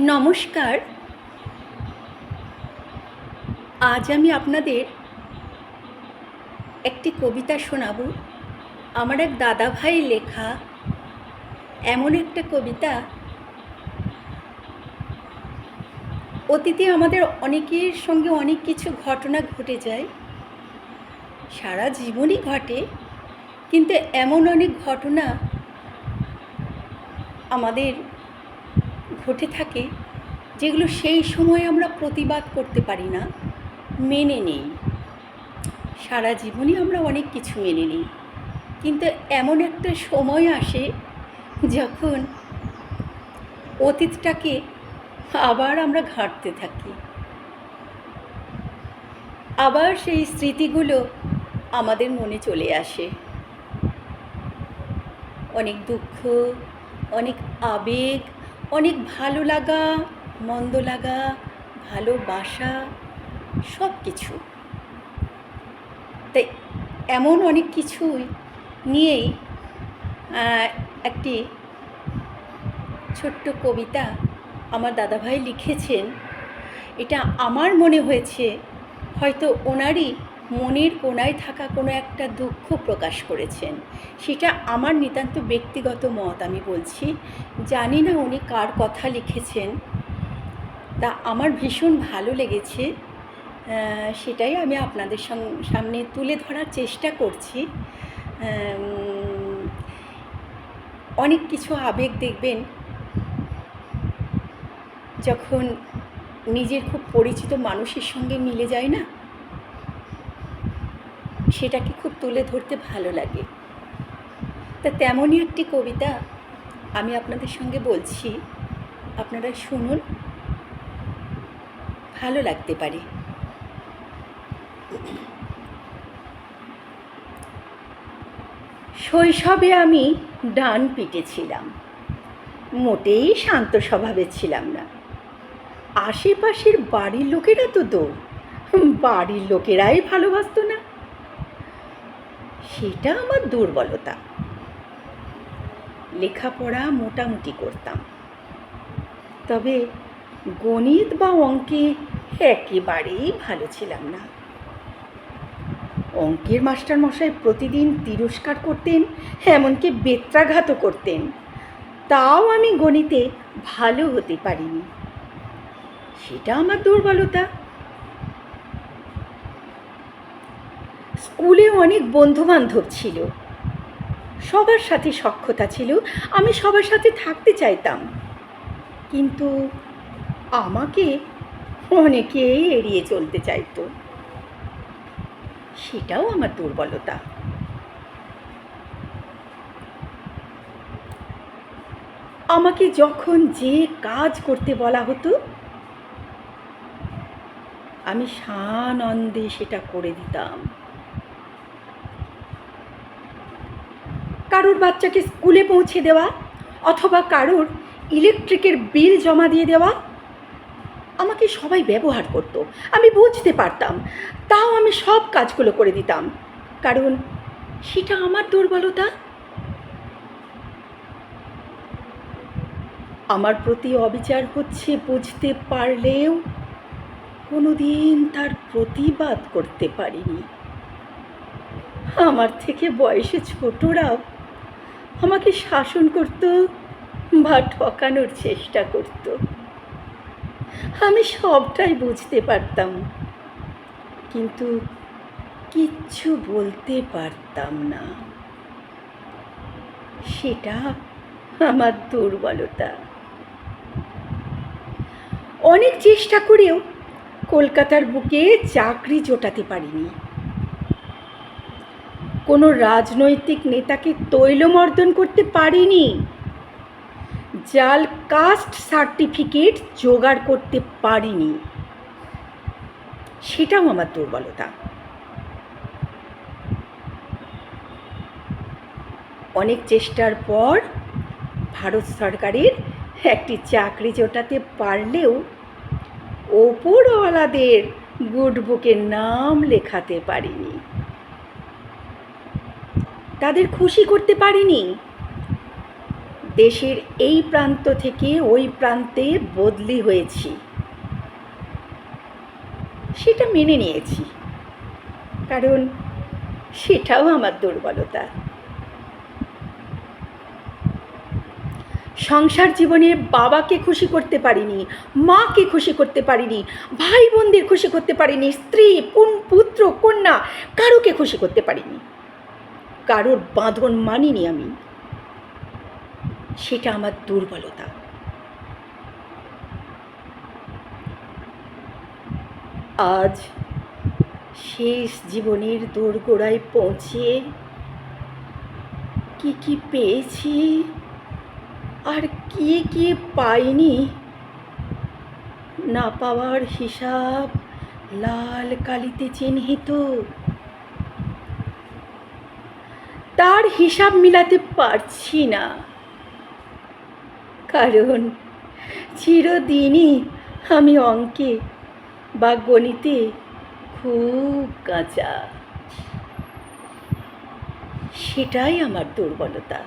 নমস্কার। আজ আমি আপনাদের একটি কবিতা শোনাবো। আমার এক দাদা ভাই লেখা এমন একটা কবিতা। অতীতে আমাদের অনেকের সঙ্গে অনেক কিছু ঘটনা ঘটে যায়। সারা জীবনই ঘটে, কিন্তু এমন অনেক ঘটনা আমাদের ঘটে থাকে, যেগুলো সেই সময় আমরা প্রতিবাদ করতে পারি না, মেনে নেই। সারা জীবনই আমরা অনেক কিছু মেনে নিই। কিন্তু এমন একটা সময় আসে যখন অতীতটাকে আবার আমরা ঘাঁটতে থাকি। আবার সেই স্মৃতিগুলো আমাদের মনে চলে আসে। অনেক দুঃখ, অনেক আবেগ অনেক ভালো লাগা, মন্দ লাগা, ভালোবাসা, সব কিছু। তাই এমন অনেক কিছুই নিয়েই একটি ছোট্ট কবিতা আমার দাদাভাই লিখেছেন। এটা আমার মনে হয়েছে, হয়তো ওনারই মনের কোনায় থাকা কোনো একটা দুঃখ প্রকাশ করেছেন। সেটা আমার নিতান্ত ব্যক্তিগত মত, আমি বলছি। জানি না উনি কার কথা লিখেছেন। তা আমার ভীষণ ভালো লেগেছে। সেটাই আমি আপনাদের সামনে তুলে ধরার চেষ্টা করছি। অনেক কিছু আবেগ দেখবেন। যখন নিজের খুব পরিচিত মানুষের সঙ্গে মিলে যায় না? সেটাকে খুব তুলে ধরতে ভালো লাগে। তা তেমনই একটি কবিতা আমি আপনাদের সঙ্গে বলছি, আপনারা শুনুন। ভালো লাগতে পারে। শৈশবে আমি ডান পিটে ছিলাম। মোটেই শান্ত স্বভাবে ছিলাম না। আশেপাশের বাড়ির লোকেরা তো দৌড় বাড়ির লোকেরাই ভালোবাসতো না। সেটা আমার দুর্বলতা। লেখাপড়া মোটামুটি করতাম। তবে গণিত বা অঙ্কে একেবারেই ভালো ছিলাম না। অঙ্কের মাস্টার মশাই প্রতিদিন তিরস্কার করতেন, এমনকি বেত্রাঘাতও করতেন। তাও আমি গণিতে ভালো হতে পারিনি। সেটা আমার দুর্বলতা। স্কুলে অনেক বন্ধু বান্ধব ছিল। সবার সাথে সক্ষতা ছিল, আমি সবার সাথে থাকতে চাইতাম। কিন্তু আমাকে অনেকেই এড়িয়ে চলতে চাইতো। সেটাও আমার দুর্বলতা। আমাকে যখন যে কাজ করতে বলা হতো, আমি সানন্দে সেটা করে দিতাম। কারোর বাচ্চাকে স্কুলে পৌঁছে দেওয়া অথবা কারোর ইলেকট্রিকের বিল জমা দিয়ে দেওয়া? আমাকে সবাই ব্যবহার করত, আমি বুঝতে পারতাম, তাও আমি সব কাজগুলো করে দিতাম। কারণ সেটা আমার দুর্বলতা। আমার প্রতি অবিচার হচ্ছে বুঝতে পারলেও কোনোদিন তার প্রতিবাদ করতে পারিনি। আমার থেকে বয়সে ছোটরাও আমাকে শাসন করত, বা ঠকানোর চেষ্টা করত। আমি সবটাই বুঝতে পারতাম, কিন্তু কিচ্ছু বলতে পারতাম না। সেটা আমার দুর্বলতা। অনেক চেষ্টা করেও কলকাতার বুকে চাকরি জোটাতে পারিনি। কোনো রাজনৈতিক নেতাকে তৈলমর্দন করতে পারিনি। জাল কাস্ট সার্টিফিকেট জোগাড় করতে পারিনি। সেটাও আমার দুর্বলতা। অনেক চেষ্টার পর ভারত সরকারের একটি চাকরি জোটাতে পারলেও ওপরওয়ালাদের গুড বুকে নাম লেখাতে পারিনি। তাদের খুশি করতে পারিনি। দেশের এই প্রান্ত থেকে ওই প্রান্তে বদলি হয়েছি। সেটা মেনে নিয়েছি। কারণ সেটাও আমার দুর্বলতা। সংসার জীবনে বাবাকে খুশি করতে পারিনি, মাকে খুশি করতে পারিনি ভাই বোনদের খুশি করতে পারিনি, স্ত্রী, পুন- পুত্র, কন্যা, কারোকে খুশি করতে পারিনি। কারোর বাঁধন মানিনি আমি। সেটা আমার দুর্বলতা। আজ শেষ জীবনের দোরগোড়ায় পৌঁছে কি কি পেয়েছি, আর কি কি পাইনি, না পাওয়ার হিসাব লাল কালিতে চিহ্নিত তার হিসাব মিলাতে পারছি না। কারণ চিরদিনই আমি অঙ্কে বা গণিতে খুব কাঁচা। সেটাই আমার দুর্বলতা।